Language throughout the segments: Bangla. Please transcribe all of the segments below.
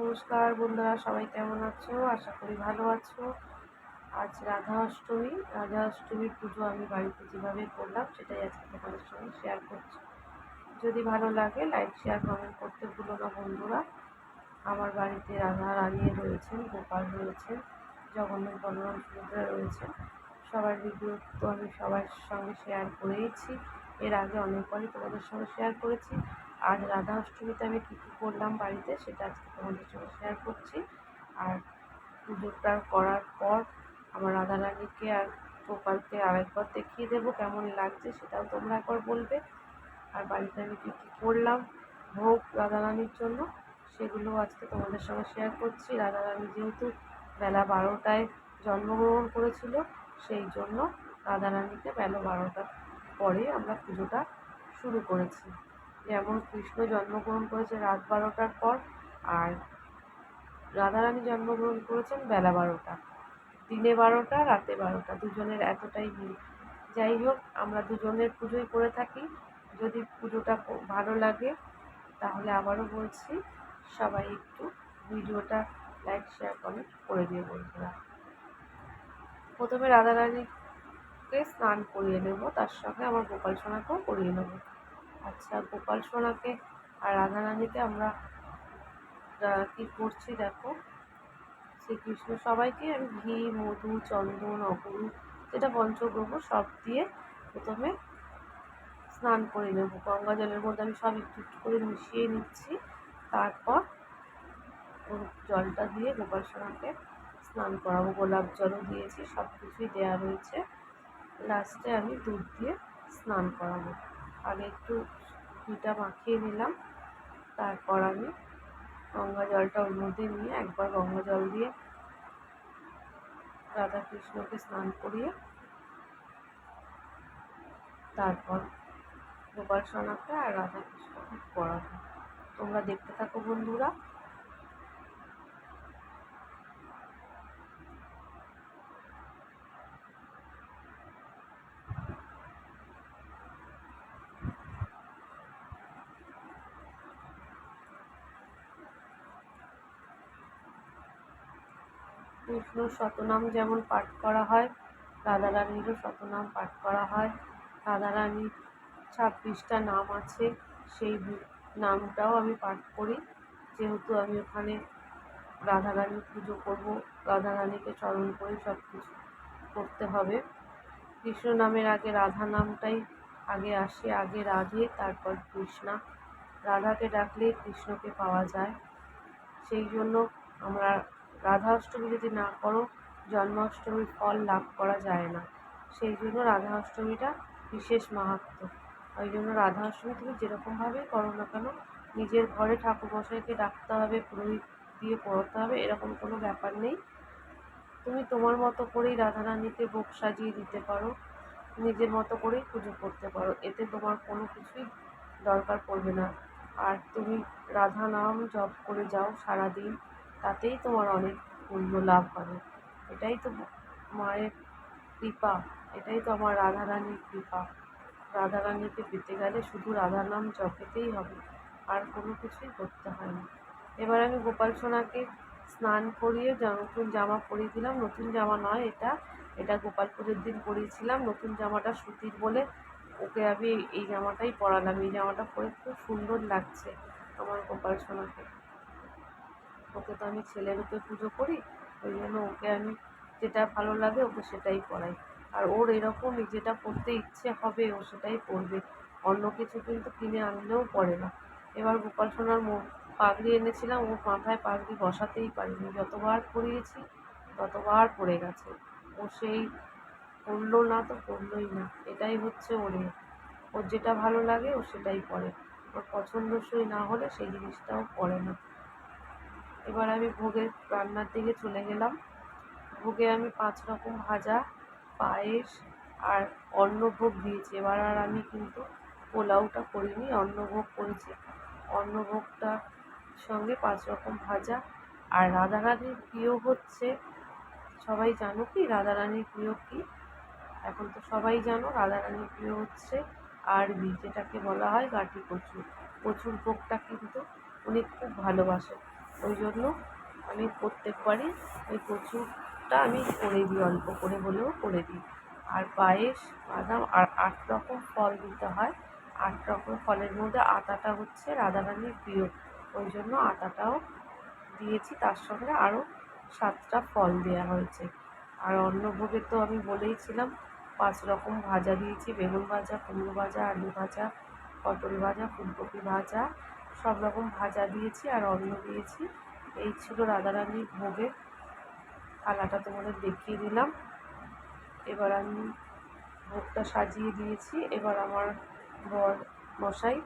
নমস্কার বন্ধুরা, সবাই কেমন আছো? আশা করি ভালো আছো। আজ রাধা অষ্টমী। রাধা অষ্টমীর পুজো আমি বাড়িতে যেভাবে করলাম, সেটাই আজকে তোমাদের সঙ্গে শেয়ার করছি। যদি ভালো লাগে লাইক শেয়ার কমেন্ট করতে ভুলো না বন্ধুরা। আমার বাড়িতে রাধা রানী রয়েছেন, গোপাল রয়েছেন, জগন্নাথ বলরাম সুভদ্রা রয়েছেন। সবার ভিডিও আমি সবার সঙ্গে শেয়ার করেইছি। এর আগে অনেকবারই তোমাদের সঙ্গে শেয়ার করেছি। আজ রাধা অষ্টমীতে আমি কী কী করলাম বাড়িতে সেটা আজকে তোমাদের সঙ্গে শেয়ার করছি। আর পুজোটা করার পর আমার রাধা রানীকে আর গোপালকে আরেকবার দেখিয়ে দেবো কেমন লাগছে সেটাও তোমরা একবার বলবে। আর বাড়িতে আমি কী কী করলাম, ভোগ রাধা রানীর জন্য সেগুলো আজকে তোমাদের সঙ্গে শেয়ার করছি। রাধা রানী যেহেতু বেলা বারোটায় জন্মগ্রহণ করেছিল, সেই জন্য রাধা রানীকে বেলা বারোটার পরে আমরা পুজোটা শুরু করেছি। যেমন কৃষ্ণ জন্মগ্রহণ করেছে রাত বারোটার পর, আর রাধারানী জন্মগ্রহণ করেছেন বেলা বারোটা। দিনে বারোটা, রাতে বারোটা, দুজনের এতটাই মিল। যাই হোক, আমরা দুজনের পুজোই করে থাকি। যদি পুজোটা ভালো লাগে, তাহলে আবারও বলছি, সবাই একটু ভিডিওটা লাইক শেয়ার কমেন্ট করে দিয়ে বন্ধুরা। প্রথমে রাধারানীকে স্নান করিয়ে নেব, তার সঙ্গে আমার গোপাল সোনাকেও করিয়ে নেব। আচ্ছা গোপাল সোনাকে আর রাধারানীকে আমরা কী করছি দেখো? শ্রীকৃষ্ণ সবাইকে আমি ঘি, মধু, চন্দন অগুরু যেটা পঞ্চগ্রহ সব দিয়ে প্রথমে স্নান করে নেব। গঙ্গা জলের মধ্যে আমি সব একটু একটু করে মিশিয়ে নিচ্ছি। তারপর ওর জলটা দিয়ে গোপাল সোনাকে স্নান করাবো। গোলাপ জলও দিয়েছি সব কিছুই দেওয়া রয়েছে। লাস্টে আমি দুধ দিয়ে স্নান করাবো। আগে একটু ঘিটা মাখিয়ে নিলাম। তারপর আমি গঙ্গা জলটা ওর মধ্যে নিয়ে একবার গঙ্গা জল দিয়ে রাধা কৃষ্ণকে স্নান করিয়ে তারপর গোপাল সোনাকে আর রাধা কৃষ্ণকে পড়াবো। তোমরা দেখতে থাকো বন্ধুরা। কৃষ্ণর শতনাম যেমন পাঠ করা হয়, রাধারানীরও শতনাম পাঠ করা হয়। রাধারানীর ছাব্বিশটা নাম আছে, সেই নামটাও আমি পাঠ করি। যেহেতু আমি ওখানে রাধারানীর পুজো করব, রাধারানীকে চরণ করে সব কিছু করতে হবে। কৃষ্ণ নামের আগে রাধা নামটাই আগে আসে, আগে রাধে, তারপর কৃষ্ণা। রাধাকে ডাকলে কৃষ্ণকে পাওয়া যায়। সেই জন্য আমরা রাধা অষ্টমী যদি না করো, জন্মাষ্টমীর ফল লাভ করা যায় না। সেই জন্য রাধা অষ্টমীটা বিশেষ মাহাত্ম ওই জন্য রাধা অষ্টমী তুমি যেরকমভাবেই করো না কেন, নিজের ঘরে ঠাকুর ঠাকুরমশাইকে ডাকতে হবে, পুরোহিত দিয়ে পড়তে হবে, এরকম কোনো ব্যাপার নেই। তুমি তোমার মতো করেই রাধারানীকে ভোগ সাজিয়ে দিতে পারো, নিজের মতো করেই পুজো করতে পারো, এতে তোমার কোনো কিছুই দরকার পড়বে না। আর তুমি রাধা নাম জপ করে যাও সারাদিন। তাতেই তোমার অনেক পুণ্য লাভ হবে। এটাই তো মায়ের কৃপা, এটাই তো আমার রাধারানীর কৃপা। রাধারানীকে পেতে গেলে শুধু রাধা নাম জপেতেই হবে, আর কোনো কিছুই করতে হয় না। এবার আমি গোপাল সোনাকে স্নান করিয়ে নতুন জামা পরিয়ে দিলাম। নতুন জামা নয় এটা এটা গোপাল পুজোর দিন পরিয়েছিলাম। নতুন জামাটা সুতির বলে ওকে আমি এই জামাটাই পরালাম। এই জামাটা পরে খুব সুন্দর লাগছে আমার গোপাল সোনাকে। ওকে তো আমি ছেলের রূপে পুজো করি, ওই জন্য ওকে আমি যেটা ভালো লাগে ওকে সেটাই পরাই আর ওর এরকমই যেটা পরতে ইচ্ছে হবে ও সেটাই পরবে অন্য কিছু কিন্তু কিনে আনলেও পড়ে না। এবার গোপাল সোনার পাগড়ি এনেছিলাম ও মাথায় পাগড়ি বসাতেই পারিনি। যতবার পরিয়েছি, ততবার পড়ে গেছে। ও সেই পড়ল না তো পড়লোই না। এটাই হচ্ছে ওর ওর যেটা ভালো লাগে ও সেটাই পরে ওর পছন্দসই না হলে সেই জিনিসটাও পরে না। এবার আমি ভোগের রান্নার দিকে চলে গেলাম। ভোগে আমি পাঁচ রকম ভাজা, পায়েস আর অন্নভোগ দিয়েছি। এবার আর আমি কিন্তু পোলাওটা করিনি, অন্নভোগ করেছি। অন্নভোগটা সঙ্গে পাঁচ রকম ভাজা। আর রাধারানীর প্রিয় হচ্ছে, সবাই জানো কি? রাধারানীর প্রিয় কী? এখন তো সবাই জানো, রাধারানীর প্রিয় হচ্ছে আরবি, যেটাকে বলা হয় গাঠি কচু কচুর ভোগটা কিন্তু উনি খুব ভালোবাসেন। ওই জন্য আমি প্রত্যেকবারই ওই কচুটা আমি করে দিই, অল্প করে হলেও করে দিই। আর পায়েস, বাদাম, আর আট রকম ফল দিতে হয়। আট রকম ফলের মধ্যে আটাটা হচ্ছে রাধারানীর প্রিয়। ওই জন্য আটাটাও দিয়েছি, তার সঙ্গে আরও সাতটা ফল দেওয়া হয়েছে। আর অন্নভোগে তো আমি বলেইছিলাম, পাঁচ রকম ভাজা দিয়েছি, বেগুন ভাজা, কুমড়ো ভাজা, আলু ভাজা, পটল ভাজা, ফুলকপি ভাজা সব রকম ভাজা দিয়েছি আর অন্ন দিয়েছি। এই ছিল রাধারানীর ভোগের থালাটা তোমাদের দেখিয়ে দিলাম। এবার আমি ভোগটা সাজিয়ে দিয়েছি। এবার আমার বর মশাই,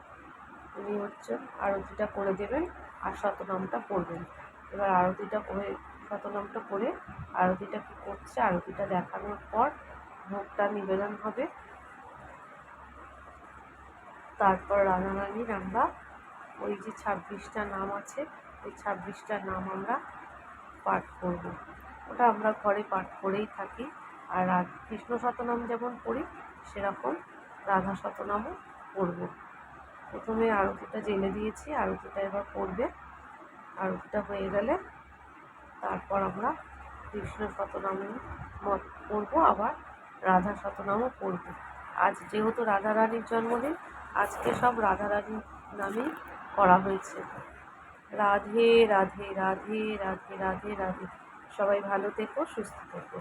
উনি হচ্ছে আরতিটা করে দেবেন আর শতনামটা পড়বেন এবার আরতিটা করে শতনামটা করে আরতিটা কী করছে, আরতিটা দেখানোর পর ভোগটা নিবেদন হবে। তারপর রাধারানীর আমরা ওই যে ছাব্বিশটা নাম আছে, ওই ছাব্বিশটা নাম আমরা পাঠ করব। ওটা আমরা ঘরে পাঠ করেই থাকি। আর কৃষ্ণ শতনাম যেমন পড়ি সেরকম রাধা শতনামও পড়ব প্রথমে আরতিটা জেনে দিয়েছি, আরতিটা এবার পড়বে আরতিটা হয়ে গেলে তারপর আমরা কৃষ্ণ শতনাম মত পড়ব আবার রাধা শতনামও পড়ব আজ যেহেতু রাধা রানীর জন্মদিন, আজকে সব রাধা রানীর নামেই করা হয়েছে। রাধে রাধে রাধে রাধে রাধে রাধে। সবাই ভালো থেকো সুস্থ থেকো।